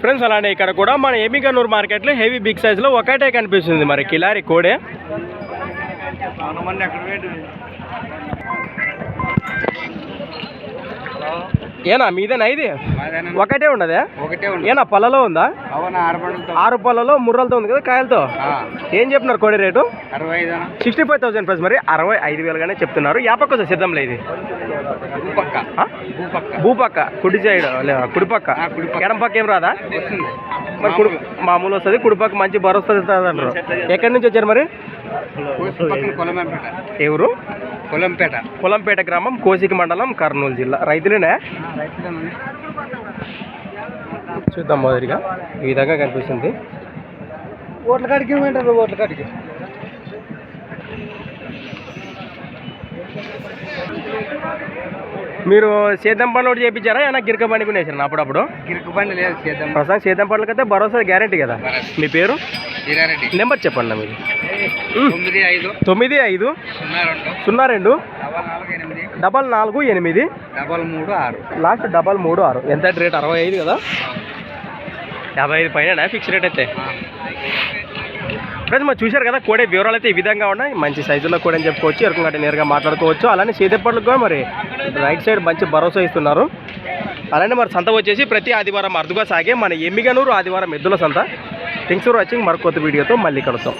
Friends అలానే ఇక్కడ కూడా మన ఎమిగనూరు మార్కెట్లో హెవీ బిగ్ సైజులో ఒకటే కనిపిస్తుంది మరి. కిలారి కోడే. ఏనా మీదేనా ఇది? ఒకటే ఉండదా ఒకటే ఏనా పళ్ళలో ఉందా? ఆరు పళ్ళలో ముర్రలతో ఉంది కదా కాయలతో? ఏం చెప్తున్నారు కోడి rate? Sixty five thousand price మరి అరవై ఐదు వేలుగానే చెప్తున్నారు. యాపక్క వస్తుంది సిద్ధంలో ఇది. భూపక్క. కుడి సైడ్ కుడిపక్క. ఎడం పక్క ఏం రాదా? మరి కుడి మామూలు. వస్తుంది కుడిపక్క మంచి భరోసా అంటారు. ఎక్కడి నుంచి వచ్చారు మరి? ఎవరు? కొలంపేట. పొలంపేట గ్రామం కోసిక మండలం కర్నూలు జిల్లా. రైతులేనే? చూద్దాం మొదటిగా. ఈ విధంగా కనిపిస్తుంది. ఓట్ల కాడికి ఓట్ల కాడికి? మీరు సేద్యం పనులు ఒకటి చేయించారా ఏమైనా గిరక బండి కొనేసారు అప్పుడప్పుడు? గిరికి బండి లేదు చేద్దాం ప్రస్తుతం సేద్యం పనులకి అయితే భరోసా గ్యారంటీ కదా. మీ పేరు? నెంబర్ చెప్పండి ఉమ్. తొమ్మిది ఐదు. తొమ్మిది ఐదు సున్నా రెండు. డబల్ నాలుగు ఎనిమిది. డబల్ మూడు ఆరు. లాస్ట్ డబల్ మూడు ఆరు. ఎంత రేట్? అరవై ఐదు కదా? యాభై ఐదు పైన ఫిక్స్ రేట్ అయితే. ఫ్రెండ్స్ మరి చూశారు కదా కోడే వివరాలు అయితే ఈ విధంగా ఉన్నాయి. మంచి సైజులో కూడా అని చెప్పుకోవచ్చు ఎరుకుంగట్ట నేరుగా మాట్లాడుకోవచ్చు. అలానే సేదెప్పట్లకు కూడా మరి రైట్ సైడ్ మంచి భరోసా ఇస్తున్నారు. అలానే మరి సంత వచ్చేసి ప్రతి ఆదివారం అరుదుగా సాగే మన ఎమ్మిగనూరు ఆదివారం ఎద్దుల సంత. థింగ్స్ ఫర్ వాచింగ్ మరొక కొత్త వీడియోతో మళ్ళీ కలుద్దాం.